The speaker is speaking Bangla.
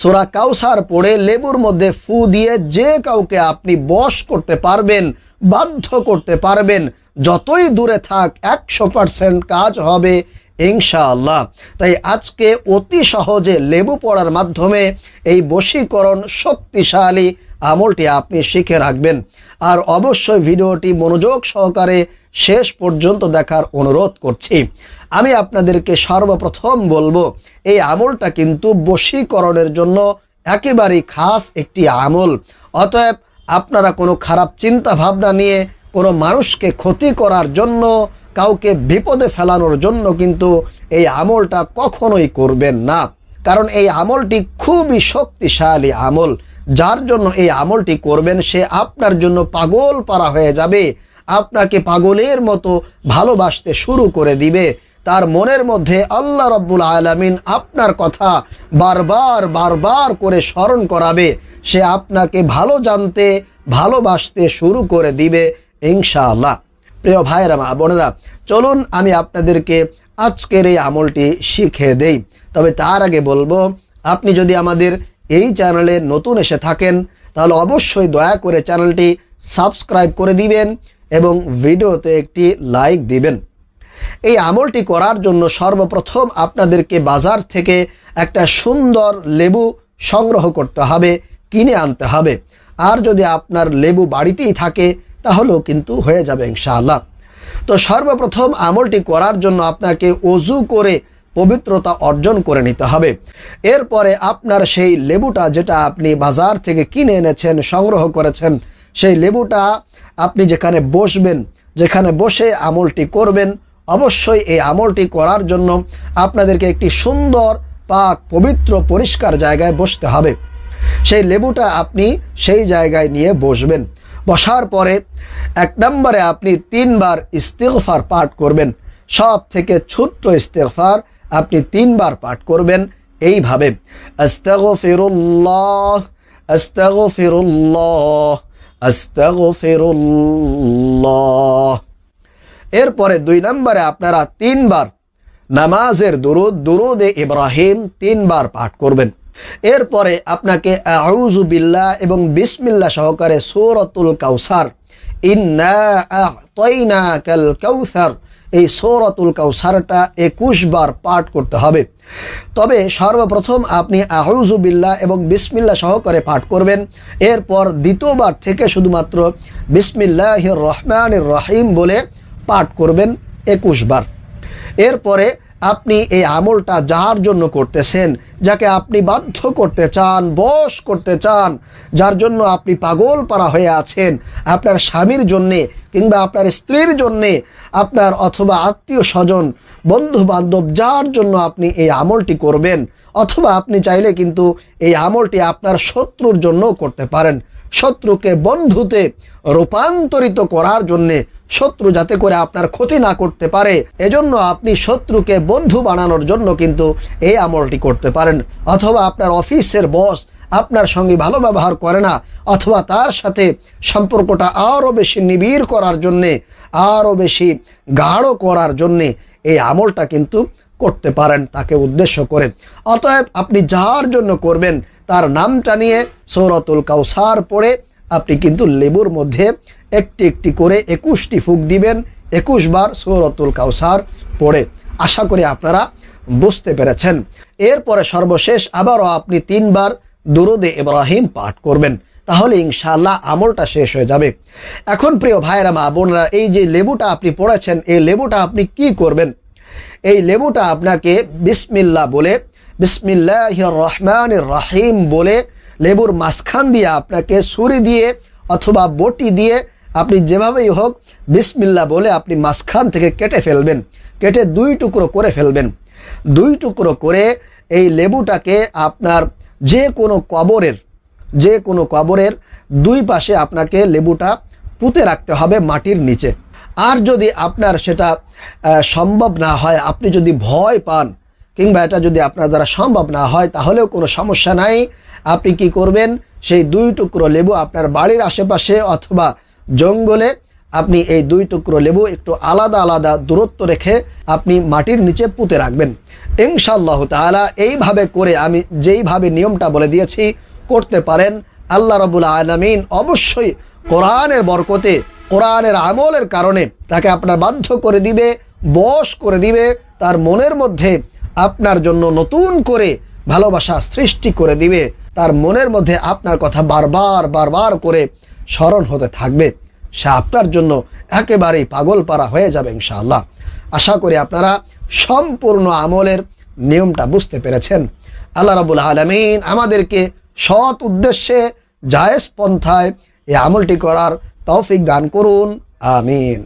সোরা কাউসার পড়ে লেবুর মধ্যে ফু দিয়ে যে কাউকে আপনি বশ করতে পারবেন, বাধ্য করতে পারবেন, যতই দূরে থাক একশো পারসেন্ট কাজ হবে ইনশাআল্লাহ। তাই আজকে অতি সহজে লেবু পড়ার মাধ্যমে এই বশীকরণ শক্তিশালী আমলটি আপনি শিখে রাখবেন। আর অবশ্যই ভিডিওটি মনোযোগ সহকারে শেষ পর্যন্ত দেখার অনুরোধ করছি। আমি আপনাদেরকে সর্বপ্রথম বলব, এই আমলটা কিন্তু বশীকরণের জন্য একেবারেই খাস একটি আমল। অতএব আপনারা কোনো খারাপ চিন্তা ভাবনা নিয়ে কোনো মানুষকে ক্ষতি করার জন্য, কাউকে বিপদে ফেলানোর জন্য কিন্তু এই আমলটা কখনোই করবেন না। কারণ এই আমলটি খুবই শক্তিশালী আমল। যার জন্য এই আমলটি করবেন, সে আপনার জন্য পাগল পারা হয়ে যাবে। আপনাকে পাগলের মতো ভালোবাসতে শুরু করে দিবে। তার মনের মধ্যে আল্লাহ রব্বুল আলমিন আপনার কথা বারবার বারবার করে স্মরণ করাবে। সে আপনাকে ভালো জানতে, ভালোবাসতে শুরু করে দিবে, ইনশাআল্লাহ। প্রিয় ভাইয়েরা, মা বোনেরা, চলুন আমি আপনাদেরকে আজকের এই আমলটি শিখে দেই। তবে তার আগে বলব, আপনি যদি আমাদের এই চ্যানেলে নতুন এসে থাকেন, তাহলে অবশ্যই দয়া করে চ্যানেলটি সাবস্ক্রাইব করে দিবেন এবং ভিডিওতে একটি লাইক দিবেন। এই আমলটি করার জন্য সর্বপ্রথম আপনাদেরকে বাজার থেকে একটা সুন্দর লেবু সংগ্রহ করতে হবে, কিনে আনতে হবে। আর যদি আপনার লেবু বাড়িতেই থাকে, তাহলেও কিন্তু হয়ে যাবে ইনশাআল্লাহ। তো সর্বপ্রথম আমলটি করার জন্য আপনাকে অজু করে পবিত্রতা অর্জন করে নিতে হবে। এরপরে আপনার সেই লেবুটা যেটা আপনি বাজার থেকে কিনে এনেছেন, সংগ্রহ করেছেন, সেই লেবুটা আপনি যেখানে বসবেন, যেখানে বসে আমলটি করবেন, অবশ্যই এই আমলটি করার জন্য আপনাদেরকে একটি সুন্দর, পাক, পবিত্র, পরিষ্কার জায়গায় বসতে হবে। সেই লেবুটা আপনি সেই জায়গায় নিয়ে বসবেন। বসার পরে এক নম্বরে আপনি তিনবার ইস্তেগফার পাঠ করবেন। সব থেকে ছোট্ট ইস্তেগফার আপনি তিনবার পাঠ করবেন এইভাবে এরপরে দুই নম্বরে আপনারা তিনবার নামাজের দুরুদ, দুরুদে ইব্রাহিম তিনবার পাঠ করবেন। এরপরে আপনাকে আউজু বিল্লাহ এবং বিসমিল্লা সহকারে সৌরতুল কাউসার, ইন্না কাল কাউসার এই সৌরতুল কাউসারটা একুশ বার পাঠ করতে হবে। তবে সর্বপ্রথম আপনি আহজুবিল্লা এবং বিসমিল্লা সহকারে পাঠ করবেন। এরপর দ্বিতীয়বার থেকে শুধুমাত্র বিসমিল্লাহ রহমান রহিম বলে পাঠ করবেন একুশ বার। এরপরে আপনি এই আমলটা যার জন্য করতেছেন, যাকে আপনি বাধ্য করতে চান, বশ করতে চান, যার জন্য আপনি পাগল পারা হয়ে আছেন, আপনার স্বামীর জন্যে কিংবা আপনার স্ত্রীর জন্যে, আপনার অথবা আত্মীয় স্বজন বন্ধু বান্ধব যার জন্য আপনি এই আমলটি করবেন, অথবা আপনি চাইলে কিন্তু এই আমলটি আপনার শত্রুর জন্যও করতে পারেন। শত্রুকে বন্ধুতে রূপান্তরিত করার জন্যে শত্রু যাতে করে আপনার ক্ষতি না করতে পারে। এজন্য আপনি শত্রুকে বন্ধু বানানোর জন্য কিন্তু এই আমলটি করতে পারেন। অথবা আপনার অফিসের বস আপনার সঙ্গে ভালো ব্যবহার করে না, অথবা তার সাথে সম্পর্কটা আরও বেশি নিবিড় করার জন্যে, আরও বেশি গাঢ় করার জন্যে এই আমলটা কিন্তু করতে পারেন, তাকে উদ্দেশ্য করে। অতএব আপনি যার জন্য করবেন, তার নামটা নিয়ে সৌরতুল কাউসার পড়ে আপনি কিন্তু লেবুর মধ্যে একটি একটি করে একুশটি ফুক দিবেন, একুশ বার সৌরতুল কাউসার পড়ে। আশা করি আপনারা বুঝতে পেরেছেন। এরপরে সর্বশেষ আবারও আপনি তিনবার দুরুদে ইব্রাহিম পাঠ করবেন। তাহলে ইনশাআল্লাহ আমলটা শেষ হয়ে যাবে। এখন প্রিয় ভাইরা মা বোনরা, এই যে লেবুটা আপনি পড়েছেন, এই লেবুটা আপনি কি করবেন? এই লেবুটা আপনাকে বিসমিল্লা বলে বিসমিল্লাহ রহমান রাহিম বলে লেবুর মাঝখান দিয়ে আপনাকে ছুরি দিয়ে অথবা বটি দিয়ে আপনি যেভাবেই হোক বিসমিল্লা বলে আপনি মাঝখান থেকে কেটে ফেলবেন, কেটে দুই টুকরো করে ফেলবেন। দুই টুকরো করে এই লেবুটাকে আপনার যে কোনো কবরের, যে কোনো কবরের দুই পাশে আপনাকে লেবুটা পুঁতে রাখতে হবে মাটির নিচে। আর যদি আপনার সেটা সম্ভব না হয়, আপনি যদি ভয় পান, কিংবা এটা যদি আপনার দ্বারা সম্ভব না হয়, তাহলেও কোনো সমস্যা নাই। আপনি কি করবেন? সেই দুই টুকরো লেবু আপনার বাড়ির আশেপাশে অথবা জঙ্গলে আপনি এই দুই টুকরো লেবু একটু আলাদা আলাদা দূরত্ব রেখে আপনি মাটির নিচে পুঁতে রাখবেন। ইনশাআল্লাহ তাআলা এইভাবে করে আমি যেইভাবে নিয়মটা বলে দিয়েছি, করতে পারেন। আল্লাহ রবুল আলমিন অবশ্যই কোরআনের বরকতে, কোরআনের আমলের কারণে তাকে আপনার বাধ্য করে দিবে, বশ করে দিবে, তার মনের মধ্যে আপনার জন্য নতুন করে ভালোবাসা সৃষ্টি করে দিবে। মনের মধ্যে আপনার কথা বারবার বারবার করে স্মরণ হতে থাকবে। সে আপনার জন্য একেবারেই পাগল পারা হয়ে যাবে ইনশাআল্লাহ। আশা করি আপনারা সম্পূর্ণ আমলের নিয়মটা বুঝতে পেরেছেন। আল্লাহ রাবুল আলমিন আমাদেরকে সৎ উদ্দেশ্যে জায়েজ পন্থায় এই আমলটি করার তৌফিক দান করুন। আমিন।